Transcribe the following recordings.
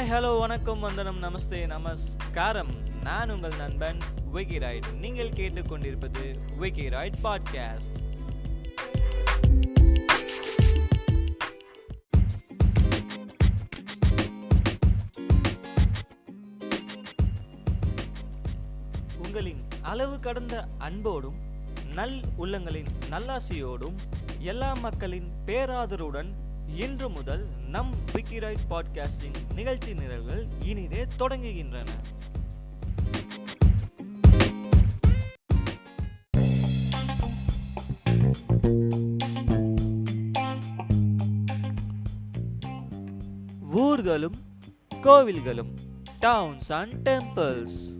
Hi hello வணக்கம் வந்தனம் நமஸ்தே நமஸ்காரம். நான் உங்கள் நண்பன் விக்கி ராய்ட் நீங்கள் கேட்டுக்கொண்டிருப்பது விக்கி ராய்ட் பாட்காஸ்ட் உங்களின் அளவு கடந்த அன்போடும் நல் உள்ளங்களின் நல்லாசியோடும் எல்லா மக்களின் பேராதருடன் இன்று முதல் நம் விக்கிரைட் பாட்காஸ்டின் நிகழ்ச்சி நிரல்கள் இனிதே தொடங்குகின்றன. ஊர்களும் கோவில்களும் டவுன்ஸ் அண்ட் டெம்பிள்ஸ்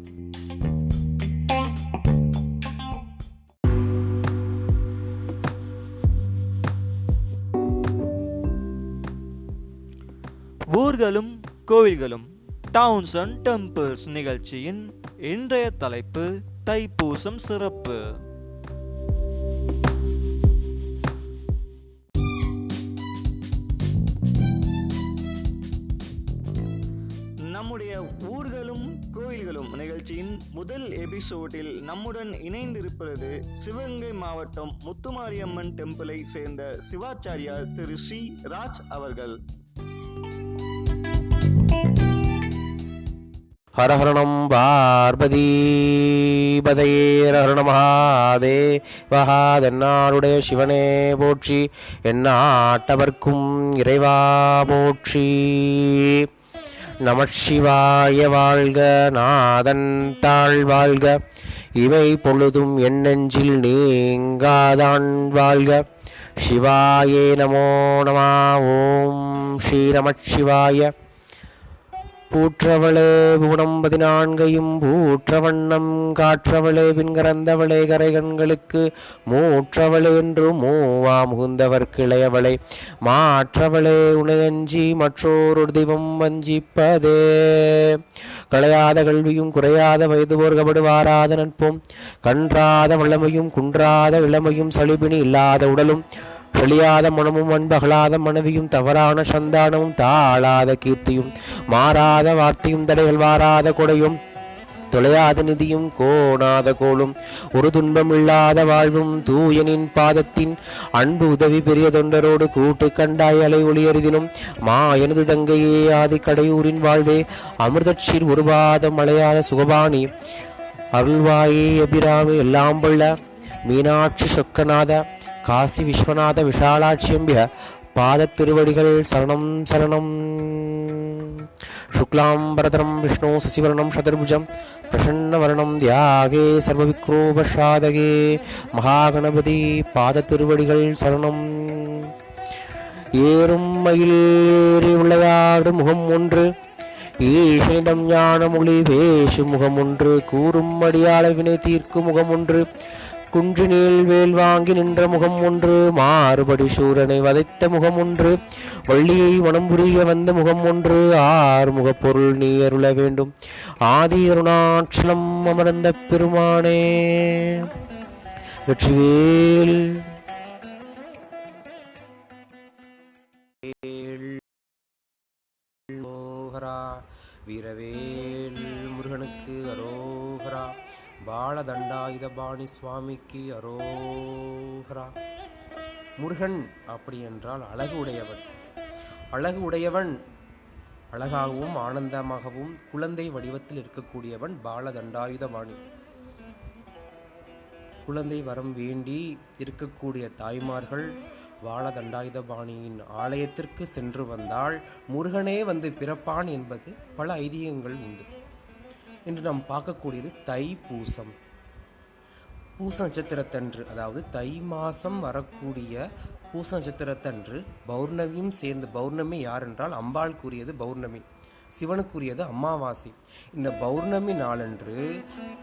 ஊர்களும் கோவில்களும் டவுன்ஸ் அண்ட் டெம்பிள்ஸ் நிகழ்ச்சியின் இன்றைய தலைப்பு தைப்பூசம் சிறப்பு. நம்முடைய ஊர்களும் கோயில்களும் நிகழ்ச்சியின் முதல் எபிசோடில் நம்முடன் இணைந்திருப்பது சிவகங்கை மாவட்டம் முத்துமாரியம்மன் டெம்பிளை சேர்ந்த சிவாச்சாரியார் திரு ஸ்ரீ ராஜ் அவர்கள். ஹரஹரணம் பார்வதீபதையேரஹரண மகாதேவஹாதென்னாருடைய சிவனே போற்றி என்னாட்டவர்க்கும் இறைவா போற்றி. நமச்சிவாய வாழ்க நாதன் தாழ் வாழ்க இவை பொழுதும் என் நெஞ்சில் நீங்காதான் வாழ்க. சிவாயே நமோ நமா ஓம் ஸ்ரீ நமச்சிவாய பூற்றவளே புவனம் நான்கையும் பூற்ற வண்ணம் காற்றவளே பின்கறந்தவளே கரைகண்களுக்கு மூற்றவளே என்று மூவா முகுந்தவர் கிளையவளே. மாற்றவளே உணையஞ்சி மற்றொரு தெய்வம் வஞ்சிப்பதே. களையாத கல்வியும் குறையாத வயது போர்கப்படுவாராத நட்பும். கன்றாத வளமையும் குன்றாத இளமையும் சளிபினி இல்லாத உடலும். வெளியாத மனமும் அன்பகலாத மனைவியும் தவறான சந்தானமும் தாழாத கீர்த்தியும் மாறாத வார்த்தையும் தடைகள் வாராத கொடையும் தொலையாத நிதியும் கோணாத கோளும் ஒரு துன்பம் இல்லாத வாழ்வும் தூயனின் பாதத்தின் அன்பு உதவி பெரிய தொண்டரோடு கூட்டு கண்டாய் அலை ஒளியறிதினும் மா எனது தங்கையே ஆதி கடையூரின் வாழ்வே அமிர்தட்சீர் ஒரு பாதம் மலையாத சுகபாணி அருள்வாயே அபிராமி எல்லாம் மீனாட்சி சொக்கநாத காசி விஸ்வநாத விஷாலாட்சியம்பிய பாத திருவடிகள் சரணம் சரணம் शुक्लाम्बरधरं विष्णु शशिवर्णं शतर्भुजं प्रसन्नवर्णं ध्यागे सर्वविक्रोपसाधगे மகாகணபதி பாத திருவடிகள் சரணம் ஏறும் மயில் ஏறி விளையாடும் முகம் ஒன்று ஈசனிடம் ஞான மொழி பேசும் முகம் ஒன்று கூறும் அடியாள வினை தீர்க்கும் முகம் ஒன்று குன்றினில் வேல் வாங்கி நின்ற முகம் ஒன்று மாறுபடி சூரனை வதைத்த முகம் ஒன்று வள்ளியை மனம் புரிய வந்த முகம் ஒன்று ஆறுமுகப் பொருள் நீ அருள வேண்டும். ஆதி அருணாட்சலம் அமர்ந்த பெருமானே வெற்றிவேல். அரோகரா பாலதண்டாயுதபாணி சுவாமிக்கு அரோஹரா முருகன் அப்படி என்றால் அழகு உடையவன். அழகு உடையவன் அழகாகவும் ஆனந்தமாகவும் குழந்தை வடிவத்தில் இருக்கக்கூடியவன் பாலதண்டாயுதபாணி. குழந்தை வரம் வேண்டி இருக்கக்கூடிய தாய்மார்கள் வாழதண்டாயுதபாணியின் ஆலயத்திற்கு சென்று வந்தால் முருகனே வந்து பிறப்பான் என்பது பல ஐதீகங்கள் உண்டு. இன்று நாம் பார்க்கக்கூடியது தை பூசம். பூச நட்சத்திரத்தன்று அதாவது தை மாதம் வரக்கூடிய பூச நட்சத்திரத்தன்று பௌர்ணமியும் சேர்ந்து பௌர்ணமி யார் என்றால் அம்பாள் கூறியது பௌர்ணமி சிவனுக்குரியது அமாவாசை. இந்த பௌர்ணமி நாளன்று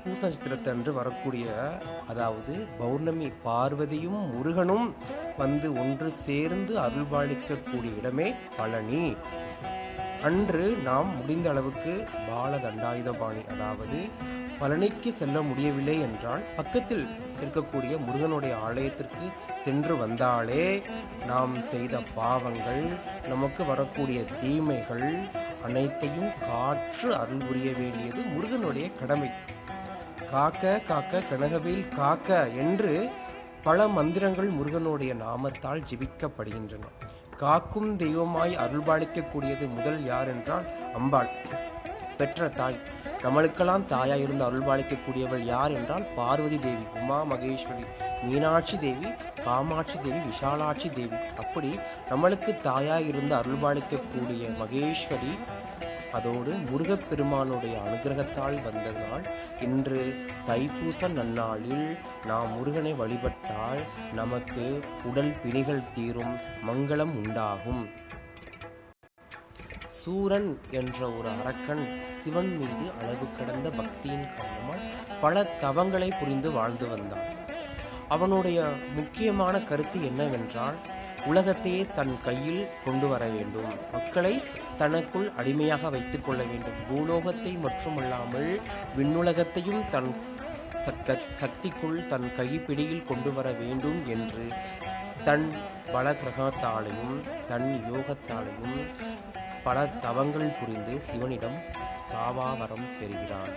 பூச நட்சத்திரத்தன்று வரக்கூடிய அதாவது பௌர்ணமி பார்வதியும் முருகனும் வந்து ஒன்று சேர்ந்து அருள்பாலிக்கக்கூடிய இடமே பழனி. அன்று நாம் முடிந்த அளவுக்கு பால தண்டாயுதபாணி அதாவது பழனிக்கு செல்ல முடியவில்லை என்றால் பக்கத்தில் இருக்கக்கூடிய முருகனுடைய ஆலயத்திற்கு சென்று வந்தாலே நாம் செய்த பாவங்கள் நமக்கு வரக்கூடிய தீமைகள் அனைத்தையும் காற்று அருள் புரிய வேண்டியது முருகனுடைய கடமை. காக்க காக்க கனகவேல் காக்க என்று பல மந்திரங்கள் முருகனுடைய நாமத்தால் ஜிபிக்கப்படுகின்றன. காக்கும் தெய்வமாய் அருள்பாலிக்கக்கூடியது முதல் யார் என்றால் அம்பாள் பெற்ற தாய். நம்மளுக்கெல்லாம் தாயாய் இருந்து அருள்பாலிக்கக்கூடியவள் யார் என்றால் பார்வதி தேவி உமா மகேஸ்வரி மீனாட்சி தேவி காமாட்சி தேவி விஷாலாட்சி தேவி. அப்படி நம்மளுக்கு தாயாய் இருந்து அருள்பாலிக்கக்கூடிய மகேஸ்வரி அதோடு முருகப்பெருமானுடைய அனுகிரகத்தால் வந்த நாள். இன்று தைப்பூச நன்னாளில் நாம் முருகனை வழிபட்டால் நமக்கு உடல் பிணிகள் தீரும் மங்களம் உண்டாகும். சூரன் என்ற ஒரு அரக்கன் சிவன் மீது அளவு கடந்த பக்தியின் காரணமாக பல தவங்களை புரிந்து வாழ்ந்து வந்தான். அவனுடைய முக்கியமான கருத்து என்னவென்றால் உலகத்தையே தன் கையில் கொண்டு வர வேண்டும். மக்களை தனக்குள் அடிமையாக வைத்துக் கொள்ள வேண்டும். பூலோகத்தை மட்டுமல்லாமல் விண்ணுலகத்தையும் தன் சக்க சக்திக்குள் தன் கைப்பிடியில் கொண்டு வர வேண்டும் என்று தன் பல கிரகத்தாலையும் தன் யோகத்தாலையும் பல தவங்கள் புரிந்து சிவனிடம் சாவாவரம் பெறுகிறான்.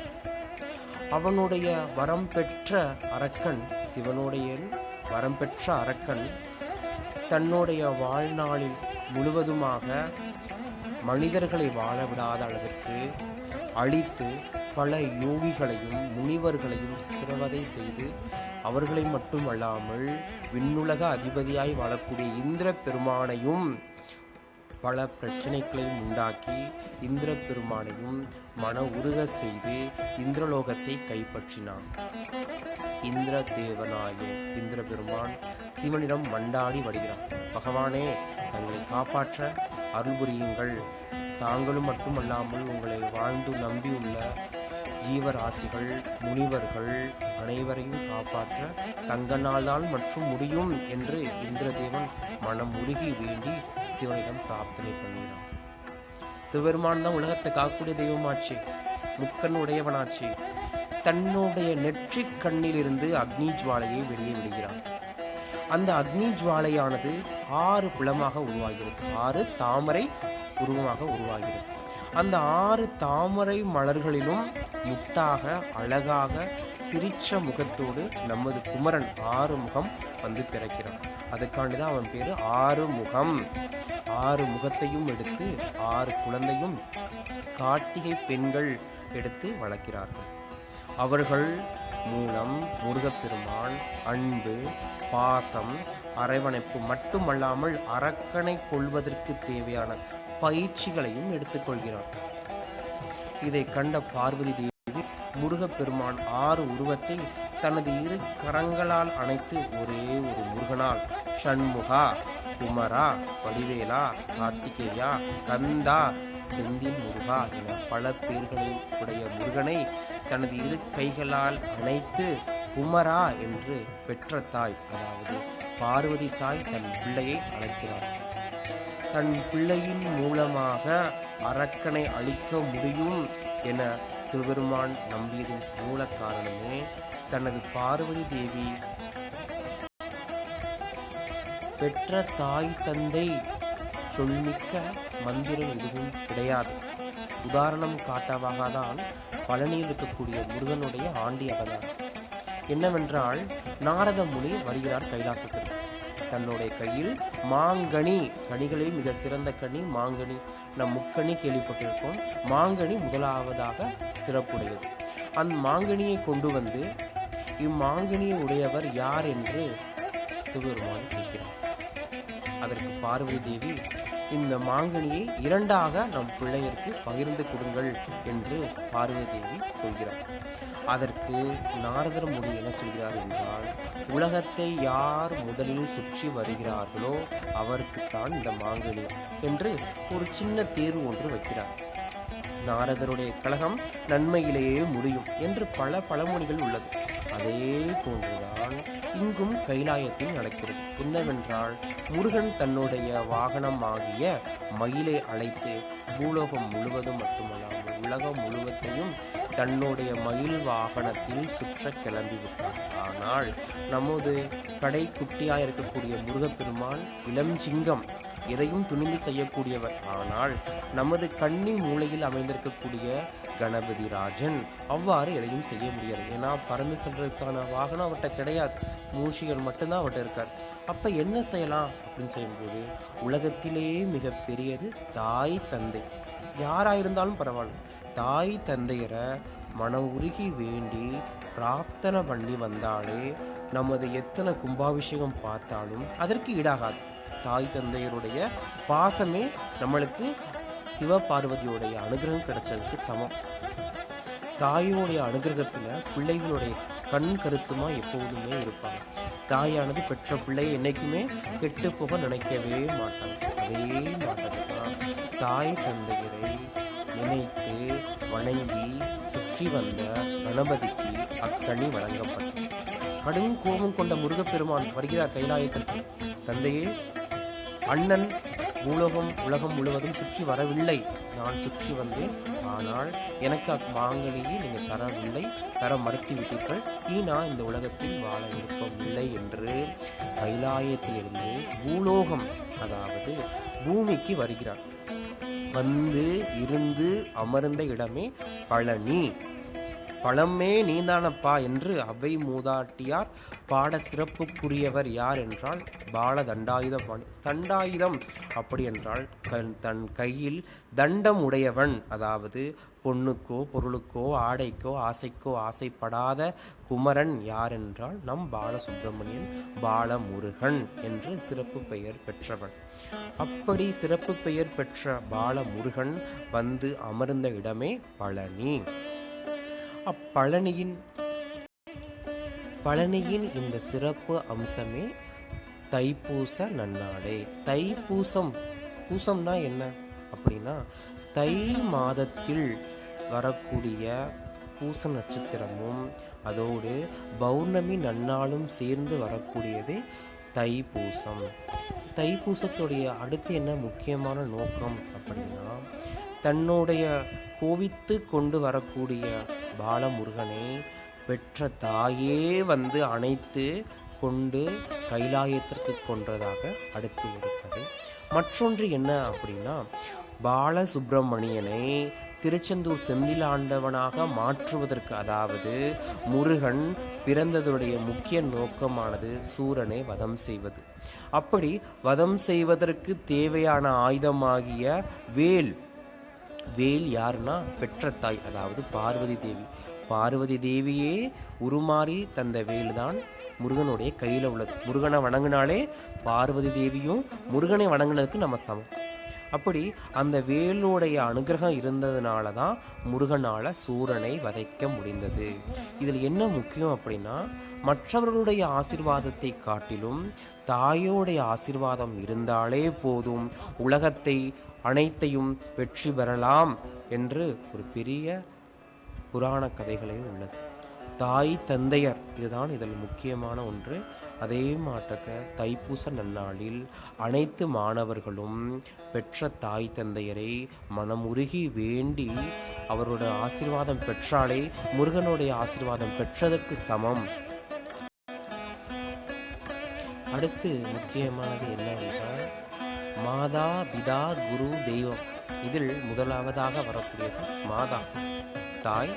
அவனுடைய வரம் பெற்ற அரக்கன் சிவனுடைய வரம் பெற்ற அரக்கன் தன்னுடைய வாழ்நாளில் முழுவதுமாக மனிதர்களை வாழ விடாத அளவிற்கு அழித்து பல யோகிகளையும் முனிவர்களையும் சித்திரவதை செய்து அவர்களை மட்டுமல்லாமல் விண்ணுலக அதிபதியாய் வாழக்கூடிய இந்திர பெருமானையும் பல பிரச்சனைகளையும் உண்டாக்கி இந்திர பெருமானையும் மன உருக செய்து இந்திரலோகத்தை கைப்பற்றினான். இந்திர தேவனாய இந்திர பெருமான் சிவனிடம் மண்டாடி வருகிறான். பகவானே தங்களை காப்பாற்ற அருள் புரியுங்கள் தாங்களும் மட்டுமல்லாமல் உங்களை வாழ்ந்து நம்பியுள்ள ஜீவராசிகள் முனிவர்கள் அனைவரையும் காப்பாற்ற தங்கனால்தான் மற்றும் முடியும் என்று இந்திரதேவன் மனம் உருகி வேண்டி சிவனிடம் பிரார்த்தனை பண்ணினான். சிவபெருமான் தான் உலகத்தை காக்கக்கூடிய தெய்வமாச்சு முக்கன் உடையவனாச்சு தன்னுடைய நெற்றிக் கண்ணிலிருந்து அக்னி ஜுவாலையை வெளியே விடுகிறான். அந்த அக்னி ஜுவாலையானது ஆறு புலமாக உருவாகிறது. ஆறு தாமரை உருவமாக உருவாகிறது. அந்த ஆறு தாமரை மலர்களிலும் முத்தாக அழகாக சிரிச்ச முகத்தோடு நமது குமரன் ஆறு முகம் வந்து பிறக்கிறான். அதுக்காண்டி தான் அவன் பேரு ஆறு முகம். ஆறு முகத்தையும் எடுத்து ஆறு குழந்தையும் கார்த்திகை பெண்கள் எடுத்து வளர்க்கிறார்கள். அவர்கள் மூலம் முருகப்பெருமான் அன்பு பாசம் அரவணைப்பு மட்டுமல்லாமல் அரக்கனை கொள்வதற்கு தேவையான பயிற்சிகளையும் எடுத்துக்கொள்கிறான் இதை கண்ட பார்வதி தேவி முருகப்பெருமான் ஆறு உருவத்தை தனது இரு கரங்களால் அணைத்து ஒரே ஒரு முருகனால் ஷண்முகா குமரா வடிவேலா கார்த்திகேயா கந்தா செந்தில் முருகா என பல பேர்களை உடைய முருகனை தனது இரு கைகளால் அணைத்து குமரா என்று பெற்ற தாய் அதாவது பார்வதி தாய் தன் பிள்ளையை அழைக்கிறார். தன் பிள்ளையின் மூலமாக அரக்கனை அழிக்க முடியும் என சிவபெருமான் நம்பியதின் மூல காரணமே தனது பார்வதி தேவி. பெற்ற தாய் தந்தை சொல்மிக்க மந்திரம் எதுவும் கிடையாது. உதாரணம் காட்டவாக தான் பழனியில் இருக்கக்கூடிய முருகனுடைய ஆண்டி அவதாரம் என்னவென்றால் நாரத முனி வருகிறார் கைலாசத்திற்கு தன்னுடைய கையில் மாங்கனி கனிகளே மிக சிறந்த கனி மாங்கனி. நம் முக்கனி கேள்விப்பட்டிருக்கோம் மாங்கனி முதலாவதாக சிறப்புடையது. அந்த மாங்கனியை கொண்டு வந்து இம்மாங்கனியை உடையவர் யார் என்று சிவபெருமான் கேட்கிறார். அதற்கு பார்வதி தேவி இந்த மாங்கனியை இரண்டாக நம் பிள்ளையருக்கு பகிர்ந்து கொடுங்கள் என்று பார்வதி தேவி சொல்கிறார். அதற்கு நாரதர் முடி என்ன சொல்கிறார் என்றால் உலகத்தை யார் முதலில் சுற்றி வருகிறார்களோ அவருக்குத்தான் இந்த மாங்கனி என்று ஒரு சின்ன தேர்வு ஒன்று வைக்கிறார். நாரதருடைய கழகம் நன்மையிலேயே முடியும் என்று பல பழமொழிகள் உள்ளது. அதே போன்றுதான் இங்கும் கைலாயத்தில் நடக்கிறது. என்னவென்றால் முருகன் தன்னுடைய வாகனம் ஆகிய மயிலை அழைத்து பூலோகம் முழுவதும் மட்டுமல்லாமல் உலகம் முழுவதையும் தன்னுடைய மயில் வாகனத்தில் சுற்ற கிளம்பிவிட்டார் ஆனால் நமது கடை குட்டியாக இருக்கக்கூடிய முருகப்பெருமான் இளஞ்சிங்கம் எதையும் துணிந்து செய்யக்கூடியவர். ஆனால் நமது கன்னி மூலையில் அமைந்திருக்கக்கூடிய கணபதி ராஜன் அவ்வாறு எதையும் செய்ய முடியாது. ஏன்னா பறந்து செல்றதுக்கான வாகனம் அவர்கிட்ட கிடையாது. மூஷிகள் மட்டும்தான் அவர்கிட்ட இருக்கார். அப்போ என்ன செய்யலாம் அப்படின்னு செய்யும்போது உலகத்திலேயே மிக பெரியது தாய் தந்தை. யாராக இருந்தாலும் பரவாயில்ல. தாய் தந்தையரை மனம் உருகி வேண்டி பிரார்த்தனை பண்ணி வந்தாலே நமது எத்தனை கும்பாபிஷேகம் பார்த்தாலும் அதற்கு ஈடாகாது. தாய் தந்தையருடைய பாசமே நம்மளுக்கு சிவபார்வதியோடைய அனுகிரகம் கிடைச்சதுக்கு சமம். தாயோடைய அனுகிரகத்தில் பிள்ளைகளுடைய கண் கருத்துமா எப்போதுமே இருப்பாங்க. தாயானது பெற்ற பிள்ளையை என்னைக்குமே கெட்டு போக நினைக்கவே மாட்டாங்க. அதே மாதிரி தான் தாய் தந்தையரை நினைத்து வணங்கி சுற்றி வந்த கணபதிக்கு அக்கணி வழங்கப்பட்டது. கடும் கோபம் கொண்ட முருகப்பெருமான் வருகிறார் கைலாயத்திற்கு. தந்தையே அண்ணன் பூலோகம் உலகம் முழுவதும் சுற்றி வரவில்லை. நான் சுற்றி வந்தேன். ஆனால் எனக்கு அம்மாங்கனியை நீங்கள் தரவில்லை. தர மறுத்து விட்டீர்கள் இனி நான் இந்த உலகத்தில் வாழ விருப்பமில்லை என்று கைலாயத்திலிருந்து பூலோகம் அதாவது பூமிக்கு வருகிறார் வந்து இருந்து அமர்ந்த இடமே பழனி. பழமே நீதானப்பா என்று அவை மூதாட்டியார் பாட சிறப்புக்குரியவர் யார் என்றால் பால தண்டாயுதபாணி தண்டாயுதம் அப்படி என்றால் தன் கையில் தண்டம் உடையவன் அதாவது பொண்ணுக்கோ பொருளுக்கோ ஆடைக்கோ ஆசைக்கோ ஆசைப்படாத குமரன் யார் என்றால் நம் பாலசுப்பிரமணியன் பாலமுருகன் என்று சிறப்பு பெயர் பெற்றவன். அப்படி சிறப்பு பெயர் பெற்ற பாலமுருகன் வந்து அமர்ந்த இடமே பழனி. அப்பழனியின் பழனியின் இந்த சிறப்பு அம்சமே தைப்பூச நன்னாளே தைப்பூசம் பூசம்னா என்ன அப்படின்னா தை மாதத்தில் வரக்கூடிய பூச நட்சத்திரமும் அதோடு பௌர்ணமி நன்னாளும் சேர்ந்து வரக்கூடியது தைப்பூசம். தைப்பூசத்துடைய அடுத்து என்ன முக்கியமான நோக்கம் அப்படின்னா தன்னுடைய கோவித்து கொண்டு வரக்கூடிய பாலமுருகனை பெற்ற தாயே வந்து அணைத்து கொண்டு கைலாயத்திற்கு கொன்றதாக அடுத்து இருப்பது மற்றொன்று என்ன அப்படின்னா பாலசுப்பிரமணியனை திருச்செந்தூர் செந்திலாண்டவனாக மாற்றுவதற்கு அதாவது முருகன் பிறந்ததுடைய முக்கிய நோக்கமானது சூரனை வதம் செய்வது. அப்படி வதம் செய்வதற்கு தேவையான ஆயுதமாகிய வேல் வேல் யாருன்னா பெற்ற தாய் அதாவது பார்வதி தேவி. பார்வதி தேவியே உருமாறி தந்த வேல் தான் முருகனுடைய கையில் உள்ளது. முருகனை வணங்கினாலே பார்வதி தேவியும் முருகனை வணங்கினதுக்கு நம்ம சமம். அப்படி அந்த வேலுடைய அனுகிரகம் இருந்ததுனால தான் முருகனால் சூரனை வதைக்க முடிந்தது. இதில் என்ன முக்கியம் அப்படின்னா மற்றவர்களுடைய ஆசிர்வாதத்தை காட்டிலும் தாயோடைய ஆசிர்வாதம் இருந்தாலே போதும். உலகத்தை அனைத்தையும் வெற்றி பெறலாம் என்று ஒரு பெரிய புராண கதைகளே உள்ளது. தாய் தந்தையர் இதுதான் இதில் முக்கியமான ஒன்று. அதே மாட்டக்க தைப்பூச நன்னாளில் அனைத்து மாணவர்களும் பெற்ற தாய் தந்தையரை மனமுருகி வேண்டி அவரோட ஆசீர்வாதம் பெற்றாலே முருகனுடைய ஆசிர்வாதம் பெற்றதற்கு சமம். அடுத்து முக்கியமானது என்ன என்றால் மாதா பிதா குரு தெய்வம். இதில் முதலாவதாக வரக்கூடியது மாதா. தாய்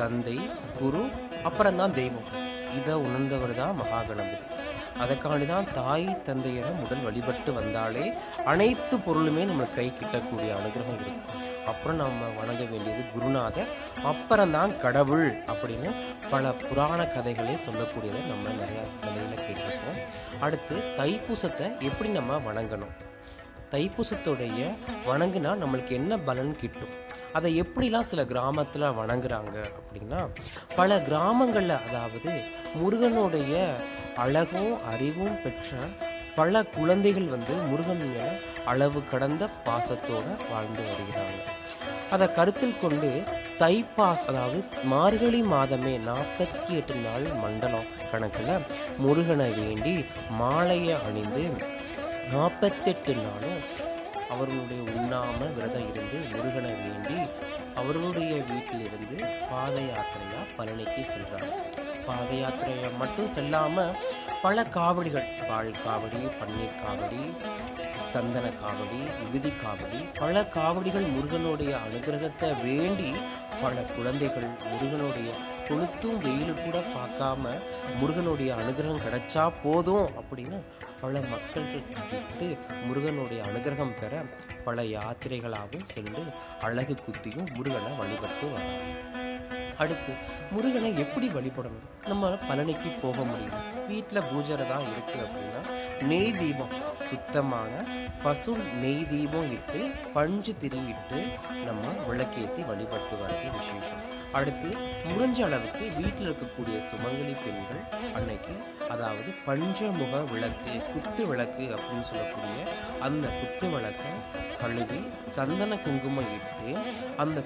தந்தை குரு அப்புறம்தான் தெய்வம். இதை உணர்ந்தவர் தான் மகாகணபதி. அதற்காண்டி தான் தாய் தந்தையரை முதல் வழிபட்டு வந்தாலே அனைத்து பொருளுமே நம்மளுக்கு கை கிட்டக்கூடிய அனுகிரகம் இருக்கும் அப்புறம் நம்ம வணங்க வேண்டியது குருநாதர் அப்புறம்தான் கடவுள் அப்படின்னு பல புராண கதைகளே சொல்லக்கூடியதை நம்ம நிறையா கதையில் கேட்டிருக்கோம். அடுத்து தைப்பூசத்தை எப்படி நம்ம வணங்கணும்? தைப்பூசத்துடைய வணங்குனா நம்மளுக்கு என்ன பலன் கிட்டும்? அதை எப்படிலாம் சில கிராமத்தில் வணங்குறாங்க அப்படின்னா பல கிராமங்களில் அதாவது முருகனுடைய அழகும் அறிவும் பெற்ற பல குழந்தைகள் வந்து முருகன் மேல அளவு கடந்த பாசத்தோடு வாழ்ந்து வருகிறாங்க. அதை கருத்தில் கொண்டு தைப்பாஸ் அதாவது மார்கழி மாதமே நாற்பத்தி எட்டு நாள் மண்டலம் கணக்கில் முருகனை வேண்டி மாலையை அணிந்து நாற்பத்தெட்டு நாளும் அவர்களுடைய உண்ணாம விரதம் இருந்து முருகனை வேண்டி அவர்களுடைய வீட்டிலிருந்து பாத யாத்திரையா பழனிக்கு செல்றாங்க பாத யாத்திரையை மட்டும் செல்லாம பல காவடிகள் பால் காவடி பன்னீர் காவடி சந்தன காவடி விகுதி காவடி பல காவடிகள் முருகனுடைய அனுகிரகத்தை வேண்டி பல குழந்தைகள் முருகனுடைய கொளுத்தும் வெயிலு கூட பார்க்காம முருகனுடைய அனுகிரகம் கிடைச்சா போதும் அப்படின்னு பல மக்கள்கள் கொடுத்து முருகனுடைய அனுகிரகம் பெற பல யாத்திரைகளாகவும் சென்று அழகு குத்தியும் முருகனை வழிபட்டு வராங்க. அடுத்து முருகனை எப்படி வழிபடணும்? நம்ம பழனிக்கு போக முடியும்? வீட்டில் பூஜரை தான் இருக்குது அப்படின்னா நெய் தீபம். சுத்தமான பசு நெய் தீபம் இட்டு பஞ்சு திரியிட்டு நம்ம விளக்கேற்றி வழிபட்டு வரது விசேஷம். அடுத்து முடிஞ்ச அளவுக்கு வீட்டில் இருக்கக்கூடிய சுமங்கலி பெண்கள் அன்னைக்கு அதாவது பஞ்சமுக விளக்கு குத்து விளக்கு அப்படின்னு சொல்லக்கூடிய அந்த குத்து விளக்கை கழுவி சந்தன குங்குமம் இட்டு அந்த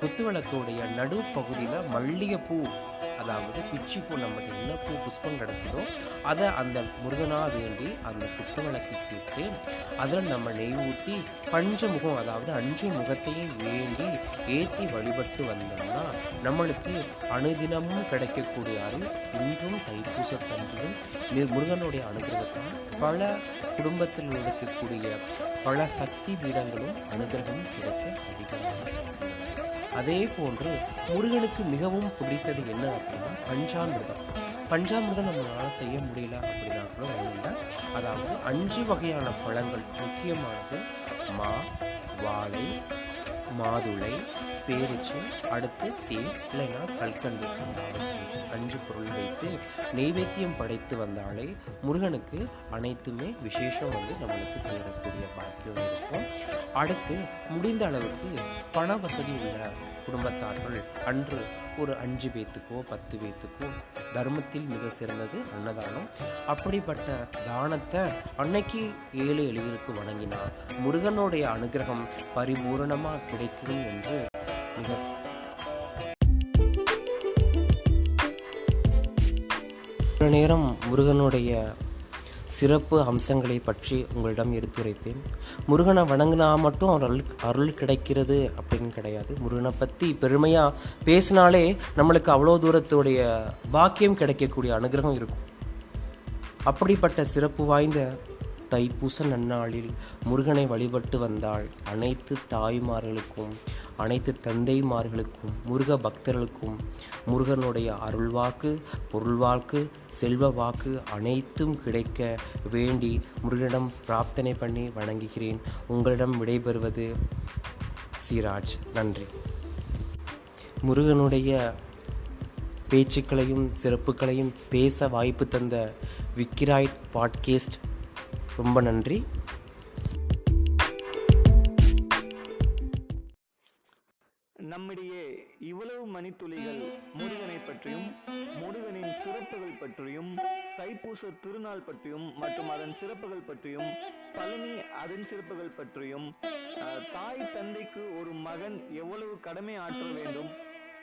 குத்து விளக்குடைய நடுப்பகுதியில் மல்லிகைப்பூ அதாவது பிச்சி பூ நமக்கு என்ன பூ புஷ்பம் கிடைக்குதோ அதை அந்த முருகனாக வேண்டி அந்த குத்து விளக்கிட்டு அதில் நம்ம நெய் ஊற்றி பஞ்சமுகம் அதாவது அஞ்சு முகத்தையும் வேண்டி ஏற்றி வழிபட்டு வந்தோம்னா நம்மளுக்கு அனுதினமும் கிடைக்கக்கூடிய அருள் இன்றும் தைப்பூசத்தன்றிலும் முருகனுடைய அனுகிரகத்தால் பல குடும்பத்தில் இருக்கக்கூடிய பல சக்தி பீடங்களும் அனுகிரகமும் கிடைக்க அதிகமான சக்தி அதே போன்று முருகனுக்கு மிகவும் பிடித்தது என்ன அப்படின்னா பஞ்சாமிர்தம். பஞ்சாமிர்தம் நம்மளால செய்ய முடியல அப்படின்னா கூட ஒன்றும் இல்லை அதாவது அஞ்சு வகையான பழங்கள் முக்கியமானது மா வாழை மாதுளை பேரிச்சு அடுத்து தேன் இல்லைன்னா கல்கண்டு இந்த அஞ்சு பொருள் வைத்து நெய்வேத்தியம் படைத்து வந்தாலே முருகனுக்கு அனைத்துமே விசேஷம் வந்து நம்மளுக்கு சேரக்கூடிய பாக்கியம் இருக்கும். அடுத்து முடிந்த அளவுக்கு பண வசதி உள்ள குடும்பத்தார்கள் அன்று ஒரு அஞ்சு பேத்துக்கோ பத்து பேத்துக்கோ தர்மத்தில் மிக சிறந்தது அன்னதானம். அப்படிப்பட்ட தானத்தை அன்னைக்கு ஏழு எளியருக்கு வணங்கினா முருகனுடைய அனுகிரகம் பரிபூரணமாக கிடைக்கும் என்று ஒரு நேரம் முருகனுடைய சிறப்பு அம்சங்களை பற்றி உங்களிடம் எடுத்துரைத்தேன். முருகனை வணங்கினா மட்டும் அவர் அருள் அருள் கிடைக்கிறது அப்படின்னு கிடையாது. முருகனை பற்றி பெருமையாக பேசினாலே நம்மளுக்கு அவ்வளோ தூரத்துடைய பாக்கியம் கிடைக்கக்கூடிய அனுகிரகம் இருக்கும். அப்படிப்பட்ட சிறப்பு வாய்ந்த தைப்பூச நன்னாளில் முருகனை வழிபட்டு வந்தால் அனைத்து தாய்மார்களுக்கும் அனைத்து தந்தைமார்களுக்கும் முருக பக்தர்களுக்கும். முருகனுடைய அருள்வாக்கு பொருள்வாக்கு செல்வ வாக்கு அனைத்தும் கிடைக்க வேண்டி முருகனிடம் பிரார்த்தனை பண்ணி வணங்குகிறேன். உங்களிடம் விடைபெறுவது சிராஜ். நன்றி. முருகனுடைய பேச்சுக்களையும் சிறப்புகளையும் பேச வாய்ப்பு தந்த விக்கிராய்ட் பாட்கேஸ்ட் ரொம்ப நன்றி. நம்மிடையே இவ்வளவு மணித்துளிகள் முருகனை பற்றியும் முருகனின் சிறப்புகள் பற்றியும் தைப்பூச திருநாள் பற்றியும் மற்றும் அதன் சிறப்புகள் பற்றியும் பழனி அதன் சிறப்புகள் பற்றியும் தாய் தந்தைக்கு ஒரு மகன் எவ்வளவு கடமை ஆற்ற வேண்டும்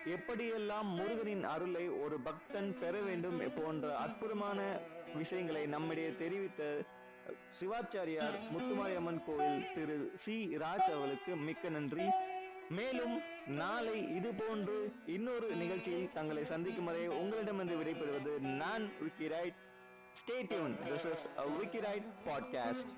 எப்படியெல்லாம் முருகனின் அருளை ஒரு பக்தன் பெற வேண்டும் போன்ற அற்புதமான விஷயங்களை நம்மிடையே தெரிவித்த சிவாச்சாரியார் முத்துமாரியம்மன் கோவில் திரு சி. ராஜ் அவர்களுக்கு மிக்க நன்றி. மேலும் நாளை இது போன்று இன்னொரு நிகழ்ச்சியில் தங்களை சந்திக்கும் வரை உங்களிடமிருந்து விடைபெறுவது நான் Vicky right stay tuned this is Vicky right podcast